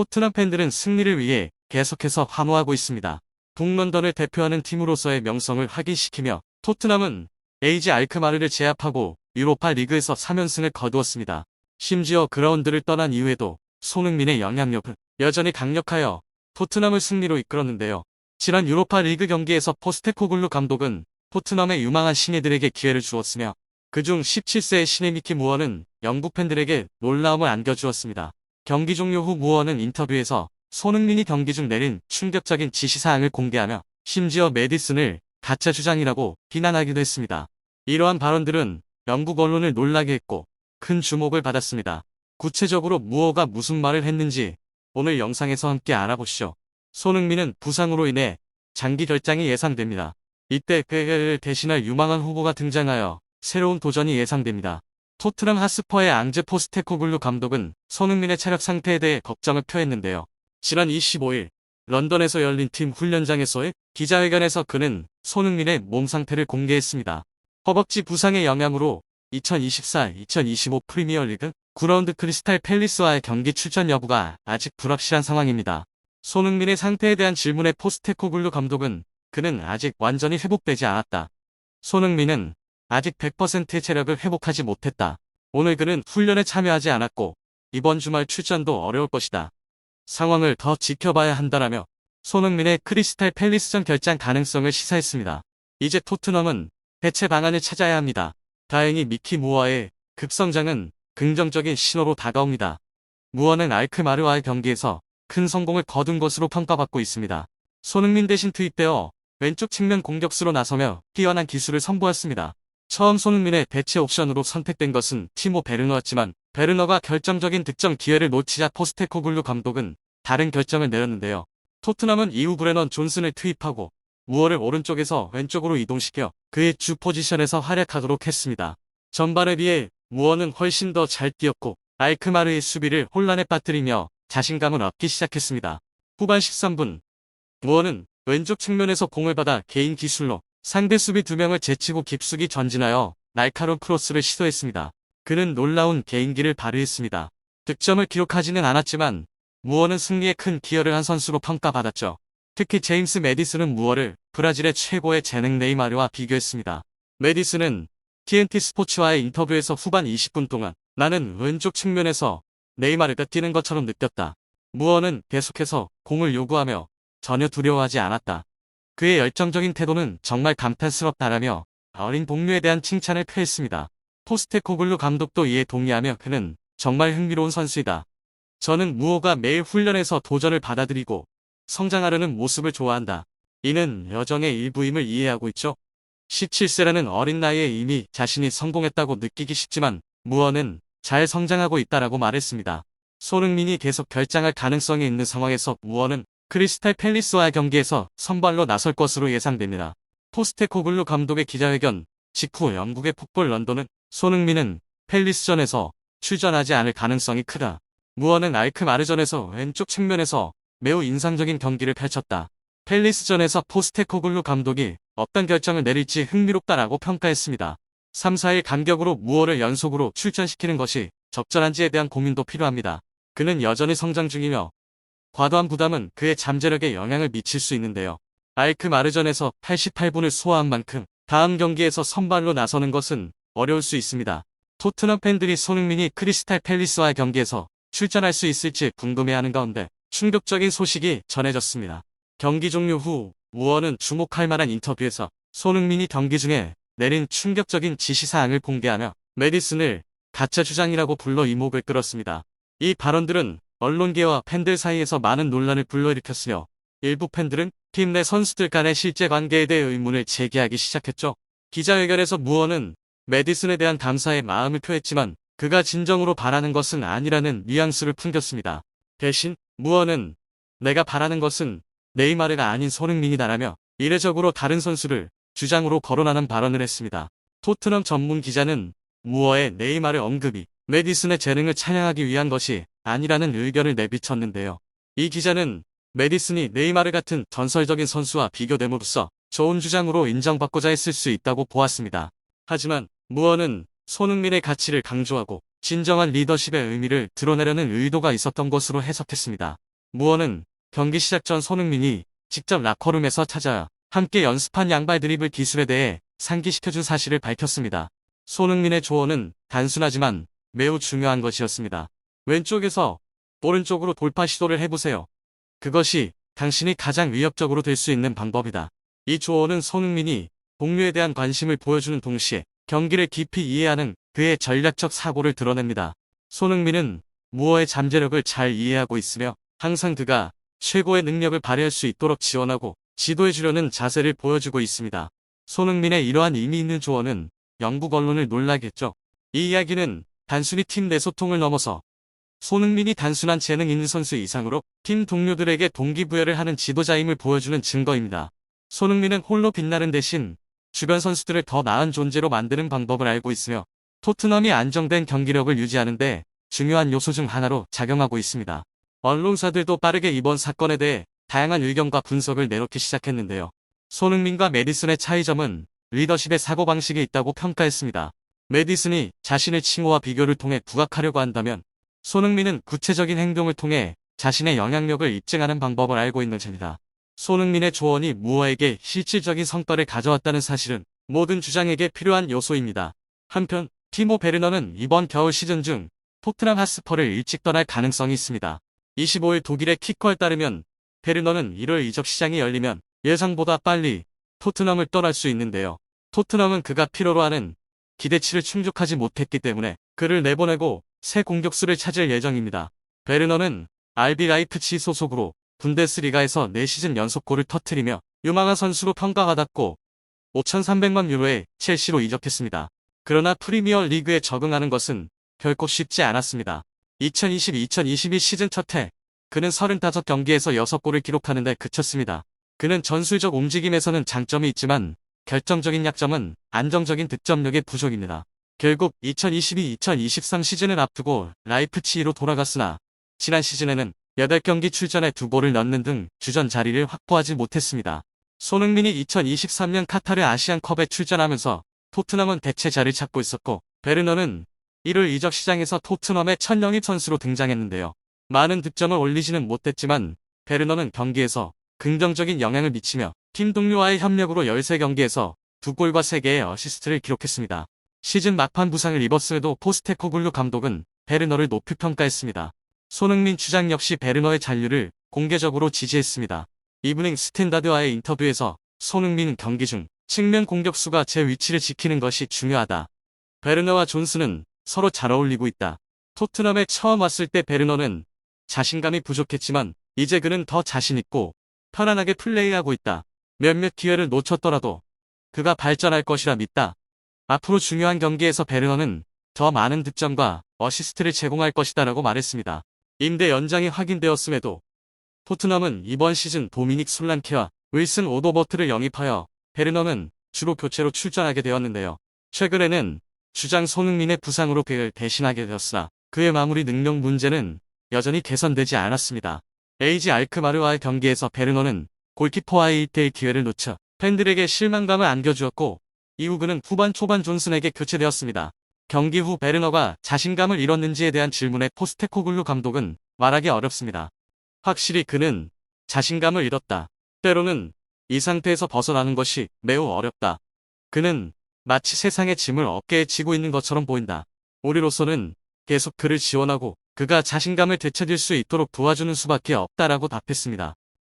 토트넘 팬들은 승리를 위해 계속해서 환호하고 있습니다. 북런던을 대표하는 팀으로서의 명성을 확인시키며 토트넘은 에이지 알크마르를 제압하고 유로파 리그에서 3연승을 거두었습니다. 심지어 그라운드를 떠난 이후에도 손흥민의 영향력은 여전히 강력하여 토트넘을 승리로 이끌었는데요. 지난 유로파 리그 경기에서 포스테코글루 감독은 토트넘의 유망한 신예들에게 기회를 주었으며 그중 17세의 신예 미키 무어는 영국 팬들에게 놀라움을 안겨주었습니다. 경기 종료 후 무어는 인터뷰에서 손흥민이 경기 중 내린 충격적인 지시사항을 공개하며 심지어 메디슨을 가짜 주장이라고 비난하기도 했습니다. 이러한 발언들은 영국 언론을 놀라게 했고 큰 주목을 받았습니다. 구체적으로 무어가 무슨 말을 했는지 오늘 영상에서 함께 알아보시죠. 손흥민은 부상으로 인해 장기 결장이 예상됩니다. 이때 그를 대신할 유망한 후보가 등장하여 새로운 도전이 예상됩니다. 토트넘 하스퍼의 앙제 포스테코글루 감독은 손흥민의 체력 상태에 대해 걱정을 표했는데요. 지난 25일 런던에서 열린 팀 훈련장에서의 기자회견에서 그는 손흥민의 몸 상태를 공개했습니다. 허벅지 부상의 영향으로 2024-2025 프리미어리그 구라운드 크리스탈 팰리스와의 경기 출전 여부가 아직 불확실한 상황입니다. 손흥민의 상태에 대한 질문에 포스테코글루 감독은 그는 아직 완전히 회복되지 않았다. 손흥민은 아직 100%의 체력을 회복하지 못했다. 오늘 그는 훈련에 참여하지 않았고 이번 주말 출전도 어려울 것이다. 상황을 더 지켜봐야 한다라며 손흥민의 크리스탈 팰리스전 결장 가능성을 시사했습니다. 이제 토트넘은 대체 방안을 찾아야 합니다. 다행히 미키 무어의 급성장은 긍정적인 신호로 다가옵니다. 무어는 알크마르와의 경기에서 큰 성공을 거둔 것으로 평가받고 있습니다. 손흥민 대신 투입되어 왼쪽 측면 공격수로 나서며 뛰어난 기술을 선보였습니다. 처음 손흥민의 대체 옵션으로 선택된 것은 티모 베르너였지만 베르너가 결정적인 득점 기회를 놓치자 포스테코글루 감독은 다른 결정을 내렸는데요. 토트넘은 이후 브레넌 존슨을 투입하고 무어를 오른쪽에서 왼쪽으로 이동시켜 그의 주 포지션에서 활약하도록 했습니다. 전반에 비해 무어는 훨씬 더 잘 뛰었고 알크마르의 수비를 혼란에 빠뜨리며 자신감을 얻기 시작했습니다. 후반 13분 무어는 왼쪽 측면에서 공을 받아 개인 기술로 상대 수비 두 명을 제치고 깊숙이 전진하여 날카로운 크로스를 시도했습니다. 그는 놀라운 개인기를 발휘했습니다. 득점을 기록하지는 않았지만 무어는 승리에 큰 기여를 한 선수로 평가받았죠. 특히 제임스 메디슨은 무어를 브라질의 최고의 재능 네이마르와 비교했습니다. 메디슨은 TNT 스포츠와의 인터뷰에서 후반 20분 동안 나는 왼쪽 측면에서 네이마르가 뛰는 것처럼 느꼈다. 무어는 계속해서 공을 요구하며 전혀 두려워하지 않았다. 그의 열정적인 태도는 정말 감탄스럽다라며 어린 동료에 대한 칭찬을 표했습니다. 포스테코글루 감독도 이에 동의하며 그는 정말 흥미로운 선수이다. 저는 무호가 매일 훈련에서 도전을 받아들이고 성장하려는 모습을 좋아한다. 이는 여정의 일부임을 이해하고 있죠. 17세라는 어린 나이에 이미 자신이 성공했다고 느끼기 쉽지만 무어는 잘 성장하고 있다라고 말했습니다. 손흥민이 계속 결장할 가능성이 있는 상황에서 무어는 크리스탈 팰리스와의 경기에서 선발로 나설 것으로 예상됩니다. 포스테코글루 감독의 기자회견 직후 영국의 풋볼 런던은 손흥민은 팰리스전에서 출전하지 않을 가능성이 크다. 무어는 알크 마르전에서 왼쪽 측면에서 매우 인상적인 경기를 펼쳤다. 팰리스전에서 포스테코글루 감독이 어떤 결정을 내릴지 흥미롭다라고 평가했습니다. 3, 4일 간격으로 무어를 연속으로 출전시키는 것이 적절한지에 대한 고민도 필요합니다. 그는 여전히 성장 중이며 과도한 부담은 그의 잠재력에 영향을 미칠 수 있는데요. 알크 마르전에서 88분을 소화한 만큼 다음 경기에서 선발로 나서는 것은 어려울 수 있습니다. 토트넘 팬들이 손흥민이 크리스탈 팰리스와의 경기에서 출전할 수 있을지 궁금해하는 가운데 충격적인 소식이 전해졌습니다. 경기 종료 후 우원은 주목할 만한 인터뷰에서 손흥민이 경기 중에 내린 충격적인 지시사항을 공개하며 메디슨을 가짜 주장이라고 불러 이목을 끌었습니다. 이 발언들은 언론계와 팬들 사이에서 많은 논란을 불러일으켰으며 일부 팬들은 팀 내 선수들 간의 실제 관계에 대해 의문을 제기하기 시작했죠. 기자회견에서 무어는 메디슨에 대한 감사의 마음을 표했지만 그가 진정으로 바라는 것은 아니라는 뉘앙스를 풍겼습니다. 대신 무어는 내가 바라는 것은 네이마르가 아닌 손흥민이다라며 이례적으로 다른 선수를 주장으로 거론하는 발언을 했습니다. 토트넘 전문 기자는 무어의 네이마르 언급이 메디슨의 재능을 찬양하기 위한 것이 아니라는 의견을 내비쳤는데요. 이 기자는 메디슨이 네이마르 같은 전설적인 선수와 비교됨으로써 좋은 주장으로 인정받고자 했을 수 있다고 보았습니다. 하지만 무어는 손흥민의 가치를 강조하고 진정한 리더십의 의미를 드러내려는 의도가 있었던 것으로 해석했습니다. 무어는 경기 시작 전 손흥민이 직접 라커룸에서 찾아 함께 연습한 양발 드리블 기술에 대해 상기시켜준 사실을 밝혔습니다. 손흥민의 조언은 단순하지만 매우 중요한 것이었습니다. 왼쪽에서 오른쪽으로 돌파 시도를 해보세요. 그것이 당신이 가장 위협적으로 될 수 있는 방법이다. 이 조언은 손흥민이 동료에 대한 관심을 보여주는 동시에 경기를 깊이 이해하는 그의 전략적 사고를 드러냅니다. 손흥민은 무어의 잠재력을 잘 이해하고 있으며 항상 그가 최고의 능력을 발휘할 수 있도록 지원하고 지도해주려는 자세를 보여주고 있습니다. 손흥민의 이러한 의미 있는 조언은 영국 언론을 놀라겠죠. 이 이야기는 단순히 팀 내 소통을 넘어서 손흥민이 단순한 재능 있는 선수 이상으로 팀 동료들에게 동기부여를 하는 지도자임을 보여주는 증거입니다. 손흥민은 홀로 빛나는 대신 주변 선수들을 더 나은 존재로 만드는 방법을 알고 있으며 토트넘이 안정된 경기력을 유지하는데 중요한 요소 중 하나로 작용하고 있습니다. 언론사들도 빠르게 이번 사건에 대해 다양한 의견과 분석을 내놓기 시작했는데요. 손흥민과 메디슨의 차이점은 리더십의 사고방식에 있다고 평가했습니다. 메디슨이 자신의 칭호와 비교를 통해 부각하려고 한다면 손흥민은 구체적인 행동을 통해 자신의 영향력을 입증하는 방법을 알고 있는 셈이다. 손흥민의 조언이 무어에게 실질적인 성과를 가져왔다는 사실은 모든 주장에게 필요한 요소입니다. 한편 티모 베르너는 이번 겨울 시즌 중 토트넘 하스퍼를 일찍 떠날 가능성이 있습니다. 25일 독일의 키커에 따르면 베르너는 1월 이적 시장이 열리면 예상보다 빨리 토트넘을 떠날 수 있는데요. 토트넘은 그가 필요로 하는 기대치를 충족하지 못했기 때문에 그를 내보내고 새 공격수를 찾을 예정입니다. 베르너는 RB 라이프치 소속으로 분데스리가에서 4시즌 연속골을 터트리며 유망한 선수로 평가받았고 5,300만 유로에 첼시로 이적했습니다. 그러나 프리미어 리그에 적응하는 것은 결코 쉽지 않았습니다. 2020-2021 시즌 첫해 그는 35경기에서 6골을 기록하는 데 그쳤습니다. 그는 전술적 움직임에서는 장점이 있지만 결정적인 약점은 안정적인 득점력의 부족입니다. 결국 2022-2023 시즌을 앞두고 라이프치히로 돌아갔으나 지난 시즌에는 8경기 출전에 2골을 넣는 등 주전 자리를 확보하지 못했습니다. 손흥민이 2023년 카타르 아시안컵에 출전하면서 토트넘은 대체 자리를 찾고 있었고 베르너는 1월 이적 시장에서 토트넘의 첫 영입 선수로 등장했는데요. 많은 득점을 올리지는 못했지만 베르너는 경기에서 긍정적인 영향을 미치며 팀 동료와의 협력으로 13경기에서 2골과 3개의 어시스트를 기록했습니다. 시즌 막판 부상을 입었음에도 포스테코글루 감독은 베르너를 높이 평가했습니다. 손흥민 주장 역시 베르너의 잔류를 공개적으로 지지했습니다. 이브닝 스탠다드와의 인터뷰에서 손흥민은 경기 중 측면 공격수가 제 위치를 지키는 것이 중요하다. 베르너와 존스는 서로 잘 어울리고 있다. 토트넘에 처음 왔을 때 베르너는 자신감이 부족했지만 이제 그는 더 자신있고 편안하게 플레이하고 있다. 몇몇 기회를 놓쳤더라도 그가 발전할 것이라 믿다. 앞으로 중요한 경기에서 베르너는 더 많은 득점과 어시스트를 제공할 것이다 라고 말했습니다. 임대 연장이 확인되었음에도 토트넘은 이번 시즌 도미닉 술란케와 윌슨 오도버트를 영입하여 베르너는 주로 교체로 출전하게 되었는데요. 최근에는 주장 손흥민의 부상으로 그를 대신하게 되었으나 그의 마무리 능력 문제는 여전히 개선되지 않았습니다. 에이지 알크마르와의 경기에서 베르너는 골키퍼와의 1대1 기회를 놓쳐 팬들에게 실망감을 안겨주었고 이후 그는 후반 초반 존슨에게 교체되었습니다. 경기 후 베르너가 자신감을 잃었는지에 대한 질문에 포스테코글루 감독은 말하기 어렵습니다. 확실히 그는 자신감을 잃었다. 때로는 이 상태에서 벗어나는 것이 매우 어렵다. 그는 마치 세상의 짐을 어깨에 지고 있는 것처럼 보인다. 우리로서는 계속 그를 지원하고 그가 자신감을 되찾을 수 있도록 도와주는 수밖에 없다라고 답했습니다.